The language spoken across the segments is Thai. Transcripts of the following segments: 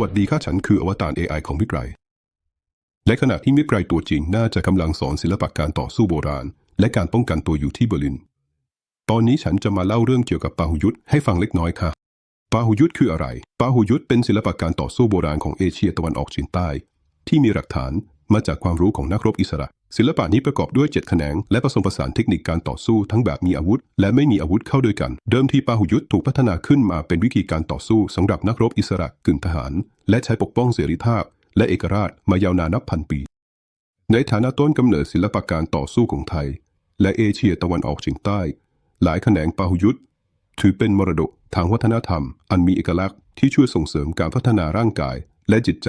วัสดีค่ะฉันคืออวตาร AI ของมิตรไรและขณะที่มิตรไรตัวจริงน่าจะกำลังสอนศิลปะการต่อสู้โบราณ และการป้องกันตัวอยู่ที่เบอร์ลิน ตอนนี้ฉันจะมาเล่าเรื่องเกี่ยวกับปาหุยุทธให้ฟังเล็กน้อยค่ะปาหุยุทธคืออะไร ปาหุยุทธเป็นศิลปะการต่อสู้โบราณของเอเชียตะวันออกเฉียงใต้ ที่มีหลักฐานมาจากความรู้ของนักรบอิสระ ศิลปะนี้ประกอบด้วยเจ็ดแขนง และผสมผสานเทคนิคการต่อสู้ทั้งแบบมีอาวุธ และไม่มีอาวุธเข้าด้วยกัน เดิมทีปาหุยุทธ์ถูกพัฒนาขึ้นมาเป็นวิธีการต่อสู้สำหรับนักรบอิสระกึ่งทหาร และใช้ปกป้องเสรีภาพ และเอกราชมายาวนานนับพันปี ในฐานะต้นกำเนิดศิลปะการต่อสู้ของไทย และเอเชียตะวันออกเฉียงใต้ หลายแขนงปาหุยุทธ์ถือเป็นมรดกทางวัฒนธรรม อันมีเอกลักษณ์ที่ช่วยส่งเสริมการพัฒนาร่างกาย และจิตใจ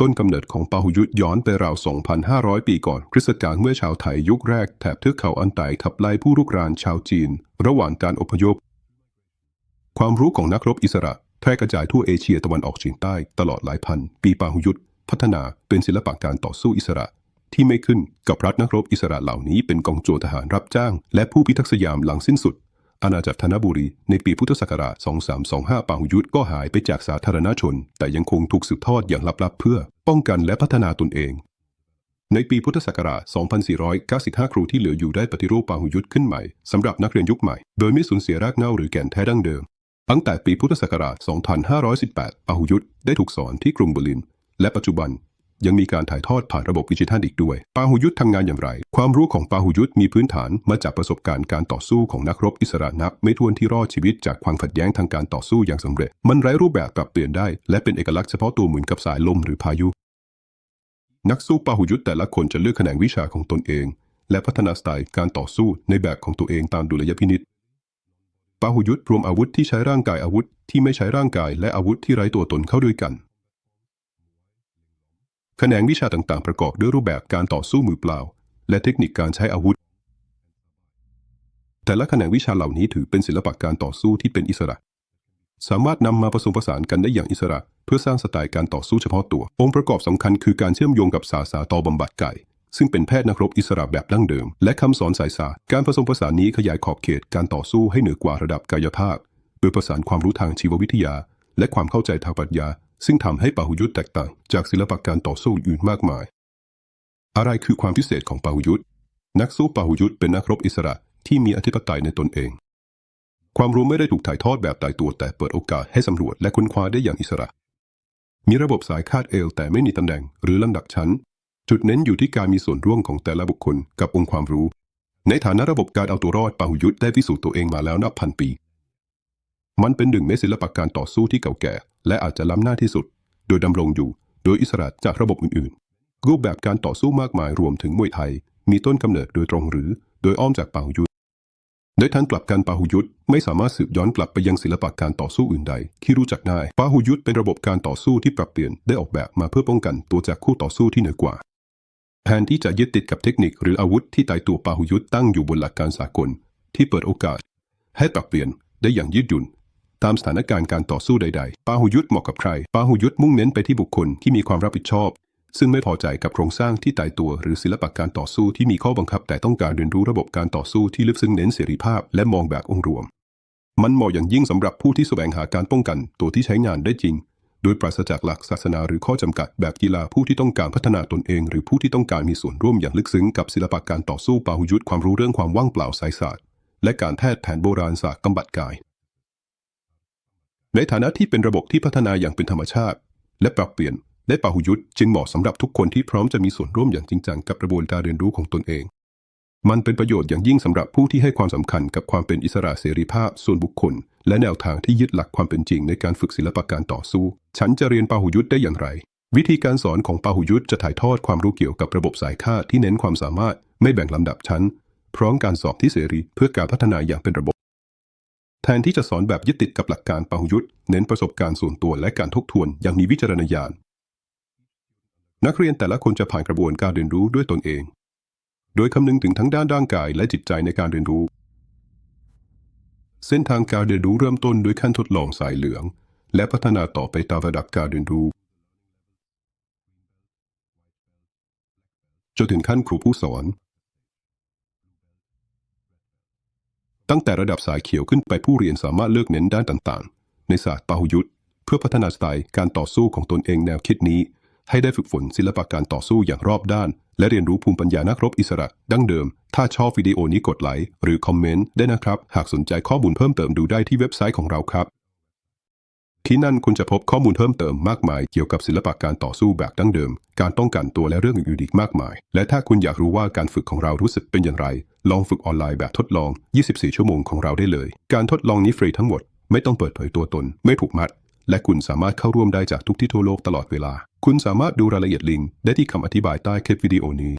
ต้นกำเนิดของปาหุยุทธย้อนไปราว 2,500 ปีก่อนคริสตกาลเมื่อชาวไทยยุคแรกแถบเทือกเขาอันไตขับไล่ผู้รุกรานชาวจีน ระหว่างการอพยพ ความรู้ของนักรบอิสระแพร่กระจายทั่วเอเชียตะวันออกเฉียงใต้ตลอดหลายพัน ปีปาหุยุทธพัฒนาเป็นศิลปะการต่อสู้อิสระ ที่ไม่ขึ้นกับรัฐนักรบอิสระเหล่านี้เป็นกองโจรทหารรับจ้าง และผู้พิทักษ์สยามหลังสิ้นสุด อาณาจักรธนบุรีในปีพุทธศักราช 2325 ปาหุยุทธก็หายไปจากสาธารณชน แต่ยังคงถูกสืบทอดอย่างลับๆเพื่อ ป้องกันและพัฒนาตนเอง ในปีพุทธศักราช 2495 ครูที่เหลืออยู่ได้ปฏิรูปปาหุยุทธ์ขึ้นใหม่สำหรับนักเรียนยุคใหม่ โดยไม่สูญเสียรากเหง้าหรือแก่นแท้ดั้งเดิม ตั้งแต่ปีพุทธศักราช 2518 ปาหุยุทธ์ได้ถูกสอนที่กรุงเบอร์ลิน และปัจจุบัน ยังมีการถ่ายทอดผ่านระบบดิจิทัลอีกด้วย ปาหุยุทธ์ทำงานอย่างไร ความรู้ของปาหุยุทธ์มีพื้นฐานมาจากประสบการณ์การต่อสู้ของนักรบอิสระนับไม่ถ้วนที่รอดชีวิตจากความขัดแย้งทางการต่อสู้อย่างสำเร็จ มันไร้รูปแบบปรับเปลี่ยนได้ และเป็นเอกลักษณ์เฉพาะตัวเหมือนกับสายลมหรือพายุ นักสู้ปาหุยุทธ์แต่ละคนจะเลือกแขนงวิชาของตนเอง และพัฒนาสไตล์การต่อสู้ในแบบของตัวเองตามดุลยพินิจปาหุยุทธ์รวมอาวุธที่ใช้ร่างกายอาวุธ ที่ไม่ใช้ร่างกายและอาวุธที่ไร้ตัวตนเข้าด้วยกัน แขนงวิชาต่างๆ ประกอบด้วยรูปแบบการต่อสู้มือเปล่า และเทคนิคการใช้อาวุธ แต่ละแขนงวิชาเหล่านี้ถือเป็นศิลปะการต่อสู้ที่เป็นอิสระ สามารถนำมาผสมผสานกันได้อย่างอิสระ เพื่อสร้างสไตล์การต่อสู้เฉพาะตัว องค์ประกอบสำคัญคือการเชื่อมโยงกับศาสตร์ต่อบำบัดไก่ ซึ่งเป็นแพทย์นักรบอิสระแบบดั้งเดิม และคำสอนสายศาสตร์การผสมผสานนี้ขยายขอบเขตการต่อสู้ให้เหนือกว่าระดับกายภาพโดยประสานความรู้ทางชีววิทยา และความเข้าใจทางปรัชญา ซึ่งทำให้ปาหุยุทธ์แตกต่างจากศิลปะการต่อสู้อื่นมากมาย อะไรคือความพิเศษของปาหุยุทธ์นักสู้ปาหุยุทธ์เป็นนักรบอิสระที่มีอธิปไตยในตนเอง ความรู้ไม่ได้ถูกถ่ายทอดแบบตายตัวแต่เปิดโอกาสให้สำรวจและค้นคว้าได้อย่างอิสระ มีระบบสายคาดเอวแต่ไม่มีตำแหน่งหรือลำดับชั้น จุดเน้นอยู่ที่การมีส่วนร่วมของแต่ละบุคคลกับองค์ความรู้ ในฐานะระบบการเอาตัวรอดปาหุยุทธ์ได้พิสูจน์ตัวเองมาแล้วนับพันปี มันเป็นหนึ่งในศิลปะการต่อสู้ที่เก่าแก่ และอาจจะล้ำหน้าที่สุด โดยดำรงอยู่ โดยอิสระจากระบบอื่นๆ รูปแบบการต่อสู้มากมายรวมถึงมวยไทย มีต้นกำเนิดโดยตรงหรือ โดยอ้อมจากปาหุยุทธ์โดยทางกลับกันปาหุยุทธ์ไม่สามารถสืบย้อนกลับไปยังศิลปะการต่อสู้อื่นใด ที่รู้จักได้ปาหุยุทธ์เป็นระบบการต่อสู้ที่ปรับเปลี่ยนได้ออกแบบมาเพื่อป้องกันตัวจากคู่ต่อสู้ที่เหนือกว่าแทนที่จะยึดติดกับเทคนิคหรืออาวุธที่ตายตัวปาหุยุทธ์ตั้งอยู่บนหลักการสากล ที่เปิดโอกาส ให้ปรับเปลี่ยนได้อย่างยืดหยุ่น ตามสถานการณ์การต่อสู้ใดๆปาหุยุทธเหมาะกับใครปาหุยุทธมุ่งเน้นไปที่บุคคลที่มีความรับผิดชอบ ซึ่งไม่พอใจกับโครงสร้างที่ตายตัว หรือศิลปะการต่อสู้ที่มีข้อบังคับ แต่ต้องการเรียนรู้ระบบการต่อสู้ที่ลึกซึ้งเน้นเสรีภาพและมองแบบองค์รวม มันเหมาะอย่างยิ่งสำหรับผู้ที่แสวงหาการป้องกัน ตัวที่ใช้งานได้จริง โดยปราศจากหลักศาสนาหรือข้อจำกัดแบบกีฬาผู้ที่ต้องการพัฒนาตนเอง หรือผู้ที่ต้องการมีส่วนร่วมอย่างลึกซึ้งกับศิลปะการต่อสู้ปาหุยุทธความรู้เรื่องความว่างเปล่าสายศาสตร์และการแพทย์แผนโบราณศาสตร์กำบัดกาย ในฐานะที่เป็นระบบที่พัฒนาอย่างเป็นธรรมชาติ และปรับเปลี่ยนได้ปาหุยุทธ์จึงเหมาะสำหรับทุกคนที่พร้อมจะมีส่วนร่วมอย่างจริงจังกับกระบวนการเรียนรู้ของตนเอง มันเป็นประโยชน์อย่างยิ่งสำหรับผู้ที่ให้ความสำคัญกับความเป็นอิสระเสรีภาพส่วนบุคคล และแนวทางที่ยึดหลักความเป็นจริงในการฝึกศิลปะการต่อสู้ ฉันจะเรียนปาหุยุทธ์ได้อย่างไร วิธีการสอนของปาหุยุทธ์จะถ่ายทอดความรู้เกี่ยวกับระบบสายค่าที่เน้นความสามารถไม่แบ่งลำดับชั้น พร้อมการสอบที่เสรีเพื่อการพัฒนาอย่างเป็นระบบ แทนที่จะสอนแบบยึดติดกับหลักการปาหุยุทธ์เน้นประสบการณ์ส่วนตัวและการทบทวนอย่างมีวิจารณญาณ นักเรียนแต่ละคนจะผ่านกระบวนการเรียนรู้ด้วยตนเอง โดยคำนึงถึงทั้งด้านร่างกายและจิตใจในการเรียนรู้ เส้นทางการเรียนรู้เริ่มต้นด้วยขั้นทดลองสายเหลือง และพัฒนาต่อไปตามระดับการเรียนรู้จนถึงขั้นครูผู้สอน ตั้งแต่ระดับสายเขียวขึ้นไปผู้เรียนสามารถเลือกเน้นด้านต่างๆ ในศาสตร์ปาหุยุทธ์เพื่อพัฒนาสไตล์การต่อสู้ของตนเองแนวคิดนี้ ให้ได้ฝึกฝนศิลปะการต่อสู้อย่างรอบด้าน และเรียนรู้ภูมิปัญญานักรบอิสระ ดั้งเดิม ถ้าชอบวิดีโอนี้กดไลค์หรือคอมเมนต์ได้นะครับ หากสนใจข้อมูลเพิ่มเติมดูได้ที่เว็บไซต์ของเราครับ ที่นั่นคุณจะพบข้อมูลเพิ่มเติมมากมายเกี่ยวกับศิลปะการต่อสู้แบบดั้งเดิม การป้องกันตัวและเรื่องอื่นอีกมากมาย และถ้าคุณอยากรู้ว่าการฝึกของเรารู้สึกเป็นอย่างไร ลองฝึกออนไลน์แบบทดลอง 24 ชั่วโมงของเราได้เลย การทดลองนี้ฟรีทั้งหมด ไม่ต้องเปิดเผยตัวตน ไม่ถูกมัด และคุณสามารถเข้าร่วมได้จากทุกที่ทั่วโลกตลอดเวลา คุณสามารถดูรายละเอียดลิงก์ได้ที่คำอธิบายใต้คลิปวิดีโอนี้